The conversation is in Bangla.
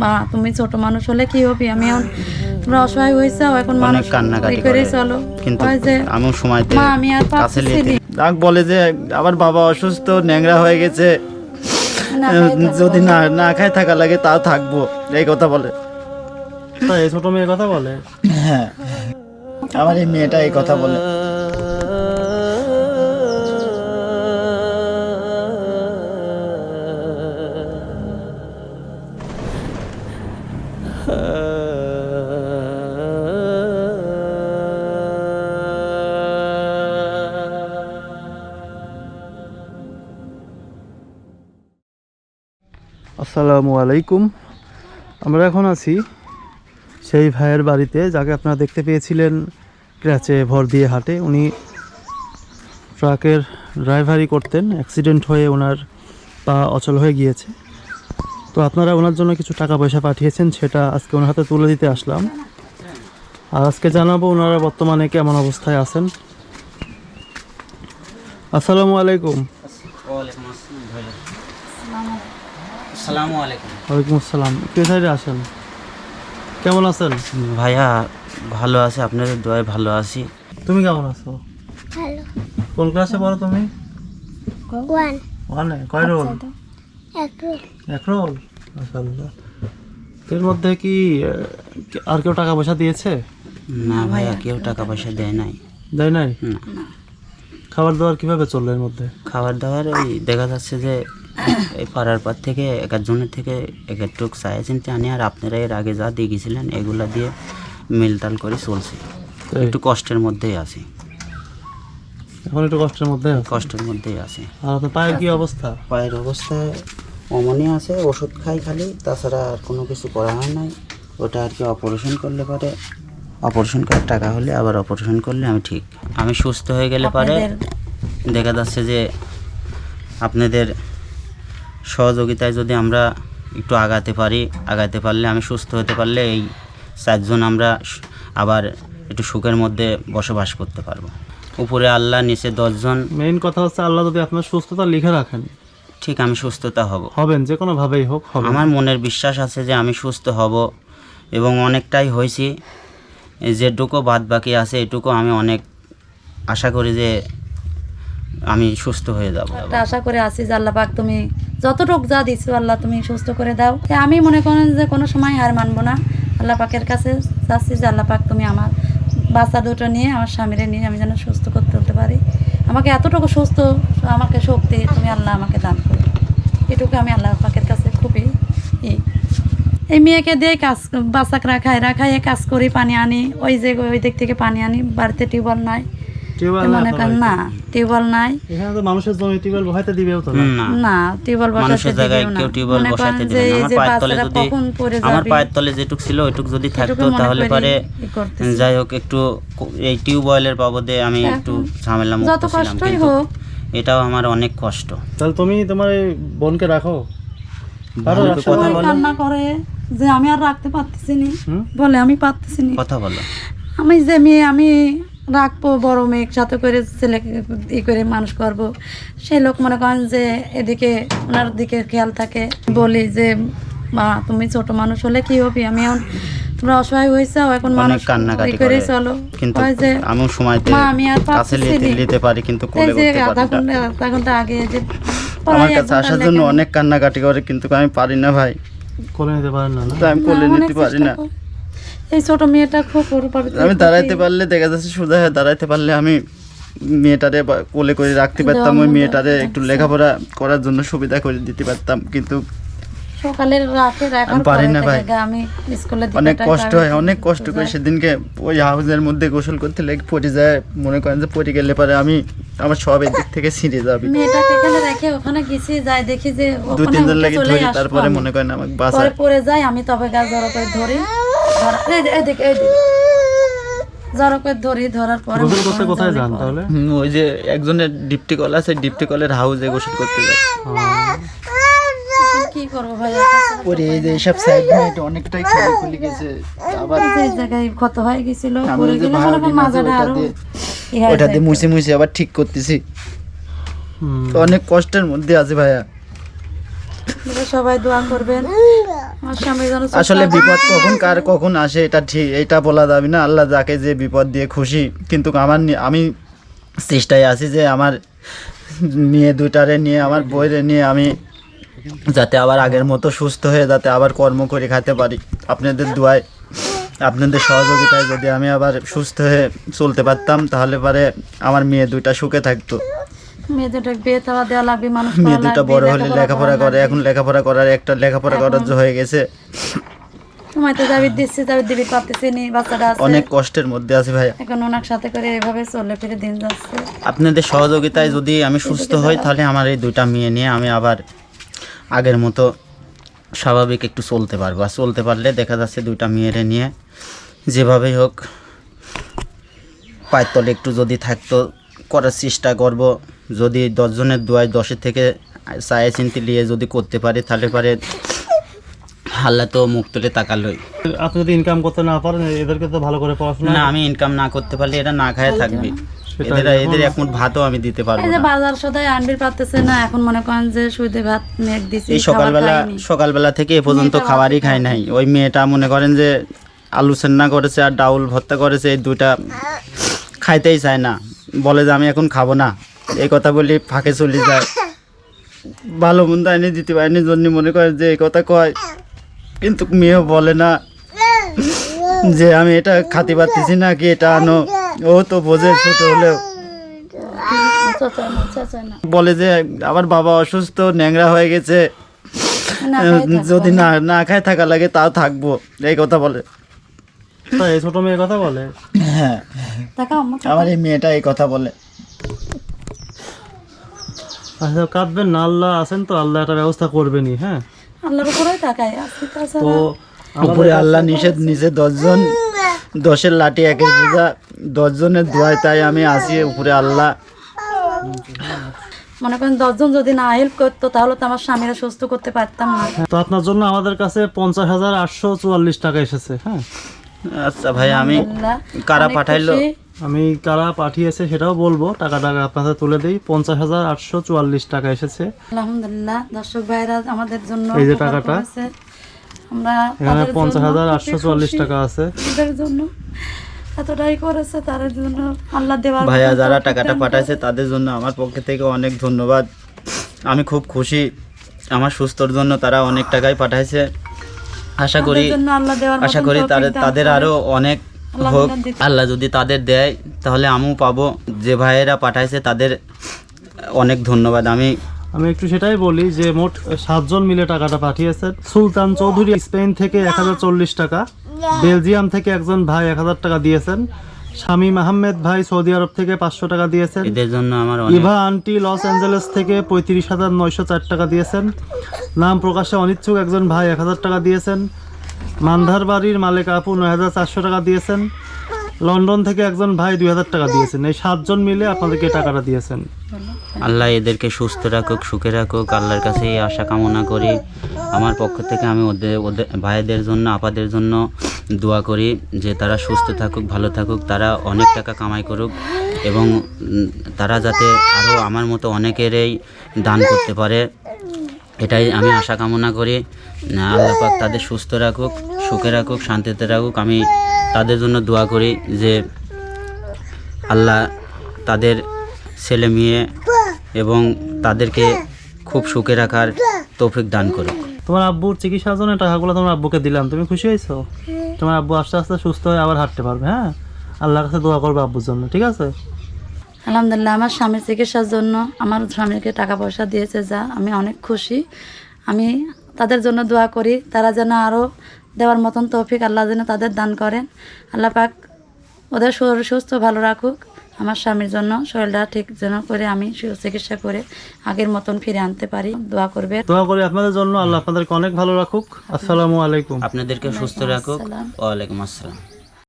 মা তুমি ছোট মানুষ হলে কি হবি? আমি এখন তোমরা অসহায় হয়েছে এখন মানুষ অনেক কান্নাকাটি করে। করে চলো। কিন্তু কয় যে আমিও সময়তে মা আমি আর কাছে। ডাক বলে যে আমার বাবা অসুস্থ ন্যাংরা হয়ে গেছে। যদি না না খায় থাকা লাগে তাও থাকব এই কথা বলে। তাই ছোট মেয়ে কথা বলে? হ্যাঁ। আমার এই মেয়েটা এই কথা বলে। আসসালামু আলাইকুম। আমরা এখন আছি সেই ভাইয়ের বাড়িতে, যাকে আপনারা দেখতে পেয়েছিলেন ক্র্যাচে ভর দিয়ে হাটে। উনি ট্রাকের ড্রাইভারি করতেন, অ্যাক্সিডেন্ট হয়ে ওনার পা অচল হয়ে গিয়েছে। তো আপনারা ওনার জন্য কিছু টাকা পয়সা পাঠিয়েছেন, সেটা আজকে ওনার হাতে তুলে দিতে আসলাম। আর আজকে জানাব ওনারা বর্তমানে কেমন অবস্থায় আছেন। আসসালামু আলাইকুম। আসসালামু আলাইকুম। ওয়ালাইকুম আসসালাম। কে সাইডে আসেন? কেমন আছেন? ভাইয়া ভালো আছে। আপনাদের দোয়ায় ভালো আছি। তুমি কেমন আছো? ভালো। কোন ক্লাসে পড়ো তুমি? ওয়ান ওয়ানে কয় রোল এক রোল এক রোল মাশাআল্লাহ। এর মধ্যে কি আর কেউ টাকা পয়সা দিয়েছে? না ভাইয়া কেউ টাকা পয়সা দেয় নাই। দেয় নাই? খাবার দাবার কীভাবে চলল এর মধ্যে? খাবার দাবার ওই দেখা যাচ্ছে যে এই পাড়ার পর থেকে এক একজনের থেকে এক একটুক চায়া চিনতে আনি আর আপনারা এর আগে যা দিয়ে গেছিলেন এগুলা দিয়ে মিলটাল করে চলছে। একটু কষ্টের মধ্যেই আছি। এখন একটু কষ্টের মধ্যে কষ্টের মধ্যেই আছি। আর আপনার পায়ের কি অবস্থা? পায়ের অবস্থায় অমনি আছে ওষুধ খাই খালি তাছাড়া আর কোনো কিছু করা হয় নাই। ওটা আর কি অপারেশন করলে পরে অপারেশন করার টাকা হলে আবার অপারেশন করলে আমি ঠিক। আমি সুস্থ হয়ে গেলে পরে দেখা যাচ্ছে যে আপনাদের সহযোগিতায় যদি আমরা একটু আগাতে পারি আগাতে পারলে আমি সুস্থ হতে পারলে এই চারজন আমরা আবার একটু সুখের মধ্যে বসবাস করতে পারব। উপরে আল্লাহ নিচে দশজন। মেইন কথা হচ্ছে আল্লাহ যদি আপনার সুস্থতা লিখে রাখেন। ঠিক আমি সুস্থতা হব। হবেন যে কোনোভাবেই হোক হবে আমার মনের বিশ্বাস আছে যে আমি সুস্থ হব এবং অনেকটাই হয়েছি। যেটুকু বাদ বাকি আছে এটুকু আমি অনেক আশা করি যে আমি সুস্থ হয়ে যাব। আশা করে আছি যে আল্লাহ পাক তুমি যতটুক যা দিছো আল্লাহ তুমি সুস্থ করে দাও। আমি মনে করেন যে কোনো সময় হার মানবো না। আল্লাহ পাকের কাছে চাচ্ছি যে আল্লাহ পাক তুমি আমার বাচ্চা দুটো নিয়ে, আমার স্বামীরে নিয়ে আমি যেন সুস্থ করতে হতে পারি। আমাকে এতটুকু সুস্থ, আমাকে শক্তি তুমি আল্লাহ আমাকে দান করো। এটুকু আমি আল্লাহ পাকের কাছে খুবই এই মেয়েকে দিয়ে কাজ বাচ্চাক রাখায় রাখায় কাজ করি, পানি আনি, ওই যে ওই দিক থেকে পানি আনি, বাড়িতে টিউবওয়েল নাই। মনে করেন না টিউবওয়েল নাই। এখানে তো মানুষের জমি টিউবওয়েল বহাইতে দিবেও তো না? না। না টিউবওয়েল বসাতে জায়গায় কেউ টিউবওয়েল বসাতে করেন দেবে যে না। এই আমার পায়ের তলে যদি আমার পায়ের তলে যেটুক ছিল ওইটুক যদি থাকতো তাহলে পরে যাই হোক একটু এই টিউবওয়েলের বাবদে আমি একটু ঝামেলা মুক্ত ছিলাম। কিন্তু এটাও আমার অনেক কষ্ট। তাহলে তুমি তোমার বোনকে রাখো। কান্না করে যে আমি আর রাখতে পারতেছি নি। বলে আমি পারতেছি নি। কথা বলো। আমি যে মেয়ে আমি রাখব বড় মেয়ের সাথে করে ছেলেকে ই করে মানুষ করব। সেই লোক মনে করেন যে এদিকে ওনার দিকে খেয়াল থাকে। বলি যে মা তুমি ছোট মানুষ হলে কি হবি? আমি এখন তোমরা অসহায় হয়েছে এখন মানুষ কান্নাকাটি করে। চলো। কিন্তু কয় যে আমিও সময়তে মা আমি আর কাছে নিতে পারি কিন্তু কোলে করতে আধা পারি না। ঘণ্টা আধা ঘণ্টা আগে যে আমার কাছে আসার জন্য অনেক কান্নাকাটি করে কিন্তু আমি পারি না ভাই। করে নিতে পারেন না না? আমি কোলে নিতে পারি না। এই ছোট মেয়েটা খুব আমি দাঁড়াইতে পারলে দেখা যাচ্ছে সোজা হয়ে দাঁড়াইতে পারলে আমি মেয়েটারে কোলে করে রাখতে পারতাম ওই মেয়েটারে একটু লেখাপড়া করার জন্য সুবিধা করে দিতে পারতাম কিন্তু সকালের রাতে রাখার পারি না ভাই। আমি স্কুলে অনেক কষ্ট হয় অনেক কষ্ট করে সেদিনকে ওই হাউসের মধ্যে গোসল করতে লেগে পড়ে যায় মনে করেন যে পড়ে গেলে পরে আমি আমার সব দিক থেকে ছিঁড়ে যাবে। মেয়েটাকে এখানে রেখে ওখানে গেছি যাই দেখি যে দু ওখানে তিনজন উঠে লাগে ধরি তারপরে মনে করেন আমাকে পরে পড়ে যাই আমি তবে গাছ জড়ো করে ধরি। ধরা- এদিকে এদিকে জড়ো ধরি ধরার পরে গোসল করতে কোথায় যান তাহলে? ওই যে একজনের ডিপটি কল আছে ডিপটি কলের হাউসে গোসল করতে যায় কি করব ভাই? ওরে এই যে এইসব সাইড এটা অনেকটাই খুলে খুলে গেছে। আবার এই জায়গায় ক্ষত হয়ে গেছিল পড়ে ওই যে গেলে মনে করেন ভায়োলিন আছে, মাজাটা ওটা আরও দিয়ে- ই হয়ে ওটা দিয়ে মুছে মুছে আবার ঠিক করতেছি। হুম। অনেক কষ্টের মধ্যে আছে ভাইয়া। সবাই দোয়া করবেন। আসলে বিপদ কখন কার কখন আসে এটা ঠিক এটা বলা যাবে না। আল্লাহ যাকে যে বিপদ দিয়ে খুশি কিন্তু আমার আমি চেষ্টায় আছি যে আমার মেয়ে দুটারে নিয়ে আমার বইরে নিয়ে আমি যাতে আবার আগের মতো সুস্থ হয়ে যাতে আবার কর্ম করে খেতে পারি। আপনাদের দোয়ায় আপনাদের সহযোগিতায় যদি আমি আবার সুস্থ হয়ে চলতে পারতাম তাহলে পরে আমার মেয়ে দুইটা সুখে থাকতো। মেয়ে দুটো বিয়ে দেওয়া দেওয়া লাগবে মানুষ মেয়ে বড় হলে লেখাপড়া করে এখন লেখাপড়া করার একটা লেখাপড়া করার যে হয়ে গেছে। সময় তো যাবি দিচ্ছি যাবি দিবি পারতেছি নি বাচ্চাটা আছে। অনেক কষ্টের মধ্যে আছে ভাইয়া এখন ওনার সাথে করে এভাবে চলে ফিরে দিন যাচ্ছে। আপনাদের সহযোগিতায় যদি আমি সুস্থ হই তাহলে আমার এই দুইটা মেয়ে নিয়ে আমি আবার আগের মতো স্বাভাবিক একটু চলতে পারব। আর চলতে পারলে দেখা যাচ্ছে দুইটা মেয়েরে নিয়ে যেভাবেই হোক পায়ের তলে একটু যদি থাকতো করার চেষ্টা করব। যদি দশজনের দোয়ায় দশের থেকে চায়ে চিনতে নিয়ে যদি করতে পারে তাহলে পারে হাল্লা তো মুখ তুলে তাকালোই। আপনি যদি ইনকাম করতে না পারেন এদেরকে তো ভালো করে পড়াশোনা না আমি ইনকাম না করতে পারলে এটা না খায় থাকবে। এদের এদের এক মুঠ ভাতও আমি দিতে পারব এই যে না। বাজার সদাই আনবির পারতেছে না এখন মনে করেন যে ভাত মেঘ দিছি এই সকালবেলা সকালবেলা থেকে এ পর্যন্ত খাবারই নাই। ওই মেয়েটা মনে করেন যে আলু সেন্না করেছে আর ডাউল ভর্তা করেছে এই দুইটা খাইতেই চায় না। বলে যে আমি এখন খাব না। এই কথা বলি ফাঁকে চলে যায়। ভালো মন্দ আইনি দিতে পারেনি জন্য মনে করে যে এই কথা কয়। কিন্তু মেয়েও বলে না যে আমি এটা খাতে পারতেছি না কি এটা আনো। ও তো বোঝে ছোট হলেও। বলে যে আমার বাবা অসুস্থ ন্যাংরা হয়ে গেছে। যদি না না খায় থাকা লাগে তাও থাকব। এই কথা বলে। এই ছোট মেয়ে কথা বলে? হ্যাঁ। আমার এই মেয়েটা এই কথা বলে। আচ্ছা কাঁদবেন না আল্লাহ আছেন তো আল্লাহ একটা ব্যবস্থা করবেনই হ্যাঁ? আল্লাহর উপরেই আজকে তো উপরে আল্লাহ নিষেধ নিচে দশজন দশের লাঠি একের পূজা দশজনের দোয়ায় তাই আমি আসি উপরে আল্লাহ। মনে করেন দশজন যদি না হেল্প করতো তাহলে তো আমার স্বামীরা সুস্থ করতে পারতাম না। তো আপনার জন্য আমাদের কাছে পঞ্চাশ হাজার আটশো চুয়াল্লিশ টাকা এসেছে হ্যাঁ? আচ্ছা ভাই আমি কারা পাঠাইলো? আমি কারা পাঠিয়েছে সেটাও বলব টাকা টাকা আপনাদের তুলে দিই। পঞ্চাশ হাজার আটশো চুয়াল্লিশ টাকা এসেছে। আলহামদুলিল্লাহ দর্শক ভাইরা আমাদের জন্য এই যে টাকাটা। আমরা এখানে পঞ্চাশ হাজার আটশো চুয়াল্লিশ টাকা আছে। জন্য এতটাই করেছে তার জন্য আল্লাহ দেওয়ার ভাইয়া যারা টাকাটা পাঠাইছে তাদের জন্য আমার পক্ষ থেকে অনেক ধন্যবাদ। আমি খুব খুশি। আমার সুস্থর জন্য তারা অনেক টাকাই পাঠাইছে। আশা করি আশা করি তাদের দান তাদের করেন। আরও অনেক আল্লাহ হোক। আল্লাহ যদি তাদের দেয় তাহলে আমিও পাবো। যে ভাইয়েরা পাঠাইছে তাদের অনেক ধন্যবাদ। আমি আমি একটু সেটাই বলি যে মোট সাতজন মিলে টাকাটা পাঠিয়েছেন। সুলতান চৌধুরী স্পেন থেকে এক হাজার চল্লিশ টাকা বেলজিয়াম থেকে একজন ভাই এক হাজার টাকা দিয়েছেন। শামীম আহমেদ ভাই সৌদি আরব থেকে পাঁচশো টাকা দিয়েছেন। এদের জন্য আমার ইভা আন্টি লস অ্যাঞ্জেলেস থেকে পঁয়ত্রিশ হাজার নয়শো চার টাকা দিয়েছেন। নাম প্রকাশে অনিচ্ছুক একজন ভাই এক হাজার টাকা দিয়েছেন। মান্ধার বাড়ির মালিক আপু নয় হাজার চারশো টাকা দিয়েছেন। লন্ডন থেকে একজন ভাই দুই হাজার টাকা দিয়েছেন। এই সাতজন মিলে আপনাদেরকে টাকাটা দিয়েছেন। আল্লাহ এদেরকে সুস্থ রাখুক, সুখে রাখুক, আল্লাহর কাছে এই আশা কামনা করি। আমার পক্ষ থেকে আমি ওদের ওদের ভাইদের জন্য, আপাদের জন্য দোয়া করি যে তারা সুস্থ থাকুক, ভালো থাকুক, তারা অনেক টাকা কামাই করুক এবং তারা যাতে আরও আমার মতো অনেকেরই দান করতে পারে। এটাই আমি আশা কামনা করি। আহ, আল্লাহ পাক তাদের সুস্থ রাখুক সুখে রাখুক শান্তিতে রাখুক। আমি তাদের জন্য দোয়া করি যে আল্লাহ তাদের ছেলে মেয়ে এবং তাদেরকে খুব সুখে রাখার তৌফিক দান করুক। তোমার আব্বুর চিকিৎসার জন্য টাকাগুলো তোমার আব্বুকে দিলাম। তুমি খুশি হয়েছো? তোমার আব্বু আস্তে আস্তে সুস্থ হয়ে আবার হাঁটতে পারবে হ্যাঁ? আল্লাহর কাছে দোয়া করবে আব্বুর জন্য ঠিক আছে? আলহামদুলিল্লাহ আমার স্বামীর চিকিৎসার জন্য আমার স্বামীকে টাকা পয়সা দিয়েছে যা আমি অনেক খুশি। আমি তাদের জন্য দোয়া করি তারা যেন আরও দেওয়ার মতন তৌফিক আল্লাহ যেন তাদের দান করেন। আল্লাহ পাক ওদের শরীর সুস্থ ভালো রাখুক। আমার স্বামীর জন্য শরীরটা ঠিক যেন করে আমি চিকিৎসা করে আগের মতন ফিরে আনতে পারি। দোয়া করবে দোয়া করি আপনাদের জন্য আল্লাহ আপনাদেরকে অনেক ভালো রাখুক। আসসালামু আলাইকুম। আপনাদেরকে সুস্থ রাখুক। ওয়ালাইকুম আসসালাম।